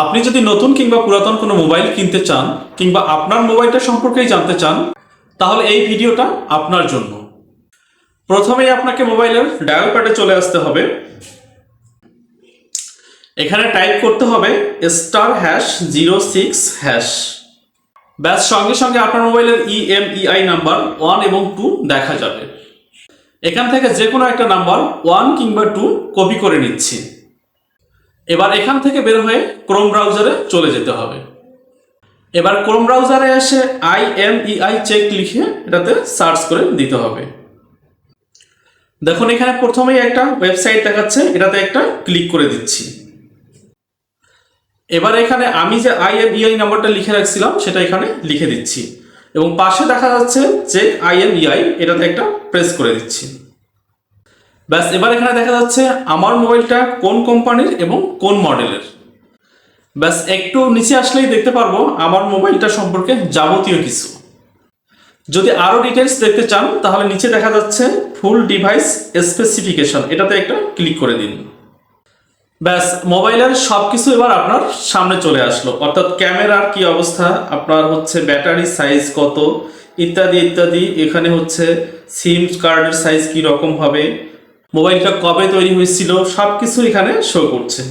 আপনি যদি নতুন কিংবা পুরাতন কোনো মোবাইল কিনতে চান কিংবা আপনার মোবাইলটা সম্পর্কেই জানতে চান, তাহলে এই ভিডিওটা আপনার জন্য। প্রথমেই আপনাকে মোবাইলের ডায়াল প্যাডে চলে আসতে হবে। এখানে টাইপ করতে হবে star hash zero six hash. ব্যাস, সঙ্গে সঙ্গে আপনার মোবাইলের E ইএমইআই নাম্বার ওয়ান এবং টু দেখা যাবে। এখান থেকে যে কোনো একটা নাম্বার ওয়ান কিংবা টু কপি করে নিচ্ছি। এবার এখান থেকে বের হয়ে ক্রোম ব্রাউজারে চলে যেতে হবে। এবার ক্রোম ব্রাউজারে এসে আইএমইআই চেক লিখে এটাতে সার্চ করে দিতে হবে। দেখুন, এখানে প্রথমেই একটা ওয়েবসাইট দেখাচ্ছে, এটাতে একটা ক্লিক করে দিচ্ছি। এবার এখানে আমি যে আইএমইআই নাম্বারটা লিখে রাখছিলাম, সেটা এখানে লিখে দিচ্ছি। এবং পাশে দেখা যাচ্ছে যে আইএমইআই এটাতে একটা প্রেস করে দিচ্ছি। ব্যাস, এবার এখানে দেখা যাচ্ছে আমার মোবাইলটা কোন কোম্পানির এবং কোন মডেলের। ব্যাস, একটু নিচে আসলেই দেখতে পারব আমার মোবাইলটা সম্পর্কে যাবতীয় কিছু। যদি আরও ডিটেলস দেখতে চান, তাহলে নিচে দেখা যাচ্ছে ফুল ডিভাইস স্পেসিফিকেশন এটাতে একটা ক্লিক করে দিন। ব্যাস, মোবাইলের সব কিছু এবার আপনার সামনে চলে আসলো। অর্থাৎ ক্যামেরার কি অবস্থা? আপনার হচ্ছে ব্যাটারি সাইজ কত? ইত্যাদি ইত্যাদি। এখানে হচ্ছে সিম কার্ডের সাইজ কি রকম হবে? মোবাইলটা কবে তৈরি হয়েছিল সব কিছু এখানে শো করছে।